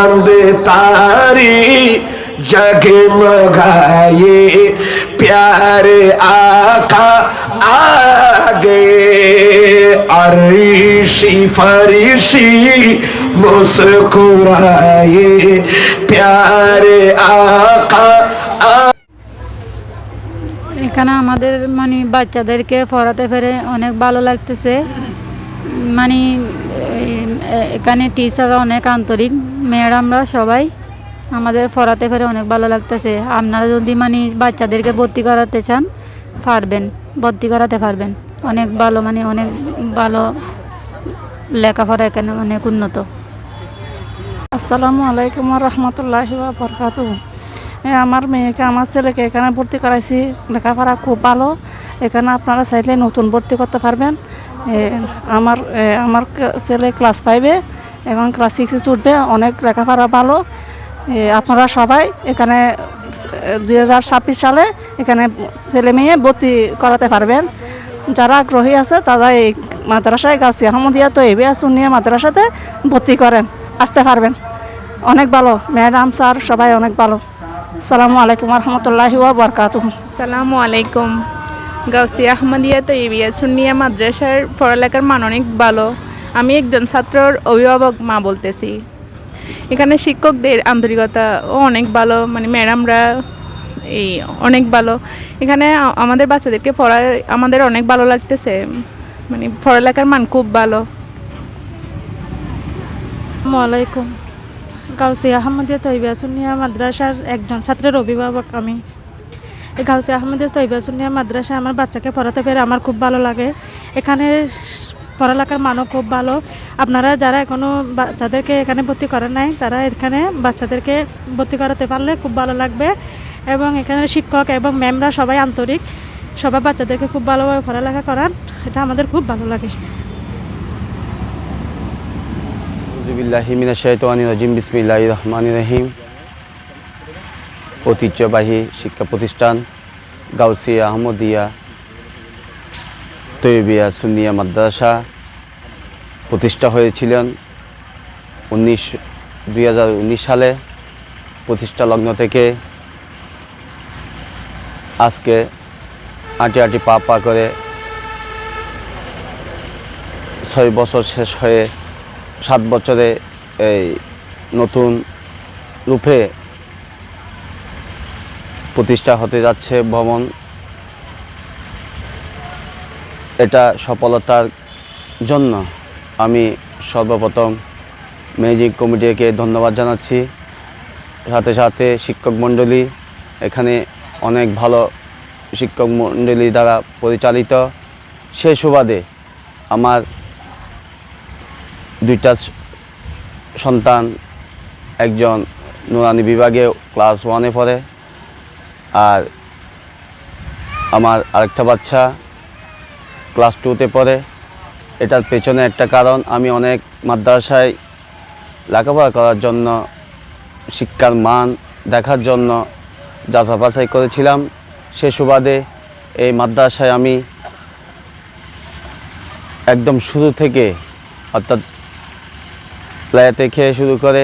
चांद तारी जगमगाए प्यारे आका आ गए अरिशी फरिशी मुस्कुराए प्यारे आका आ এখানে আমাদের মানে বাচ্চাদেরকে পড়াতে পেরে অনেক ভালো লাগতেছে উম, মানে এ- এ- এখানে টিচাররা অনেক আন্তরিক ম্যাডামরা সবাই, আমাদের পড়াতে পেরে অনেক ভালো লাগতেছে। আপনারা যদি মানে বাচ্চাদেরকে ভর্তি করাতে চান, পারবেন। ভর্তি করাতে পারবেন। অনেক ভালো মানে অনেক ভালো লেখাপড়া এখানে অনেক উন্নত। আসসালামু আলাইকুম রহমতুল্লাহ বরকাত আমার মেয়েকে, আমার ছেলেকে এখানে ভর্তি করাইছি। লেখাপড়া খুব ভালো। এখানে আপনারা চাইলে নতুন ভর্তি করতে পারবেন। আমার আমার ছেলে ক্লাস ফাইভে এখন ক্লাস সিক্সে উঠবে, অনেক লেখাপড়া ভালো। আপনারা সবাই এখানে দুই হাজার ছাব্বিশ সালে এখানে ছেলে মেয়ে ভর্তি করাতে পারবেন। যারা আগ্রহী আছে, তারা এই মাদ্রাসায় গাছি আহমদিয়া তো এবে শুনিয়ে মাদ্রাসাতে ভর্তি করেন, আসতে পারবেন। অনেক ভালো। ম্যাডাম, স্যার, সবাই অনেক ভালো। সালামু আলাইকুম রহমতুল্লাহি ওয়া বারকাতুহু সালামু আলাইকুম। গাউসি আহমদিয়া তো এবিয়া সুন্নিয়া মাদ্রাসার পড়ালেখার মান অনেক ভালো। আমি একজন ছাত্রর অভিভাবক মা বলতেছি। এখানে শিক্ষকদের আন্তরিকতাও অনেক ভালো মানে ম্যাডামরা এই অনেক ভালো। এখানে আমাদের বাচ্চাদেরকে পড়ার আমাদের অনেক ভালো লাগতেছে মানে পড়ালেখার মান খুব ভালো। আলাইকুম গাউসি আহমদিয়া তৈবা সুনিয়া মাদ্রাসার একজন ছাত্রের অভিভাবক আমি। গাউসি আহমদিয়া তৈবা সুনিয়া মাদ্রাসা আমার বাচ্চাকে পড়াতে পেরে আমার খুব ভালো লাগে। এখানে পড়ালেখার মানও খুব ভালো। আপনারা যারা এখনও বাচ্চাদেরকে এখানে ভর্তি করেন নাই, তারা এখানে বাচ্চাদেরকে ভর্তি করাতে পারলে খুব ভালো লাগবে। এবং এখানে শিক্ষক এবং ম্যামরা সবাই আন্তরিক। সবাই বাচ্চাদেরকে খুব ভালোভাবে পড়ালেখা করান, এটা আমাদের খুব ভালো লাগে। রহিম। ঐতিহ্যবাহী শিক্ষা প্রতিষ্ঠান গাউসিয়া আহমদিয়া তৈবিয়া সুনিয়া মাদ্রাসা প্রতিষ্ঠা হয়েছিলেন উনিশ, দুই সালে। প্রতিষ্ঠা লগ্ন থেকে আজকে আটি আটি পা পা করে ছয় বছর শেষ হয়ে সাত বছরে এই নতুন রূপে প্রতিষ্ঠা হতে যাচ্ছে ভবন। এটা সফলতার জন্য আমি সর্বপ্রথম ম্যাজিক কমিটিকে ধন্যবাদ জানাচ্ছি। সাথে সাথে শিক্ষক মণ্ডলী, এখানে অনেক ভালো শিক্ষক মণ্ডলী দ্বারা পরিচালিত। সে সুবাদে আমার দুইটা সন্তান, একজন নুরানি বিভাগে ক্লাস ওয়ানে পড়ে, আর আমার আরেকটা বাচ্চা ক্লাস টুতে পড়ে। এটার পেছনে একটা কারণ, আমি অনেক মাদ্রাসায় লেখাপড়া করার জন্য, শিক্ষার মান দেখার জন্য যাচা বাছাই করেছিলাম। সে সুবাদে এই মাদ্রাসায় আমি একদম শুরু থেকে, অর্থাৎ প্লে খেয়ে শুরু করে,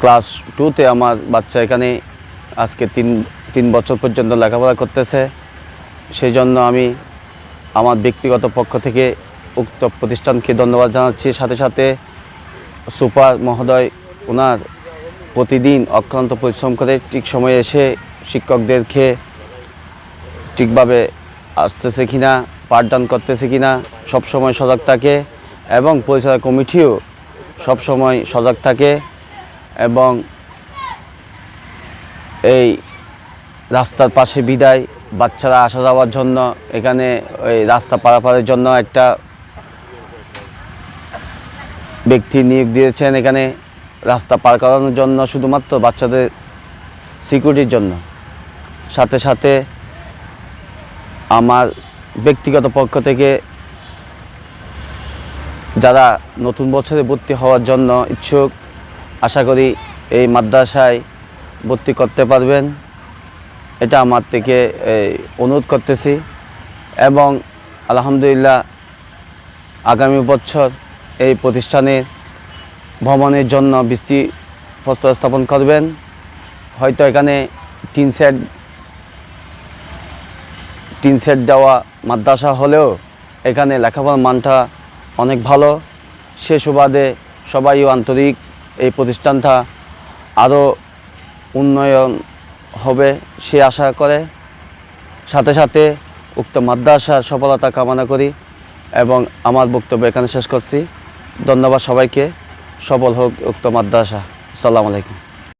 ক্লাস টুতে আমার বাচ্চা এখানে আজকে তিন তিন বছর পর্যন্ত লেখাপড়া করতেছে। সেই জন্য আমি আমার ব্যক্তিগত পক্ষ থেকে উক্ত প্রতিষ্ঠানকে ধন্যবাদ জানাচ্ছি। সাথে সাথে সুপার মহোদয় ওনার প্রতিদিন অক্লান্ত পরিশ্রম করে ঠিক সময়ে এসে শিক্ষকদেরকে ঠিকভাবে আসতেছে কিনা, পাঠদান করতেছে কিনা, সবসময় সজাগ থাকে এবং পরিচালনা কমিটিও সবসময় সজাগ থাকে এবং এই রাস্তার পাশে বিদায় বাচ্চারা আসা যাওয়ার জন্য এখানে ওই রাস্তা পারাপারের জন্য একটা ব্যক্তি নিয়োগ দিয়েছেন এখানে রাস্তা পার করানোর জন্য শুধুমাত্র বাচ্চাদের সিকিউরিটির জন্য। সাথে সাথে আমার ব্যক্তিগত পক্ষ থেকে যারা নতুন বছরে ভর্তি হওয়ার জন্য ইচ্ছুক, আশা করি এই মাদ্রাসায় ভর্তি করতে পারবেন। এটা আমার থেকে অনুরোধ করতেছি। এবং আলহামদুলিল্লাহ, আগামী বছর এই প্রতিষ্ঠানের ভ্রমণের জন্য বৃষ্টি প্রস্তাব স্থাপন করবেন। হয়তো এখানে টিন সেট টিন সেট দেওয়া মাদ্রাসা হলেও এখানে লেখাপড়ার মানটা অনেক ভালো। সে সুবাদে সবাই আন্তরিক এই প্রতিষ্ঠানটা আরও উন্নয়ন হবে সে আশা করে। সাথে সাথে উক্ত মাদ্রাসার সফলতা কামনা করি এবং আমার বক্তব্য এখানে শেষ করছি। ধন্যবাদ সবাইকে। সফল হোক উক্ত মাদ্রাসা। আসসালামু আলাইকুম।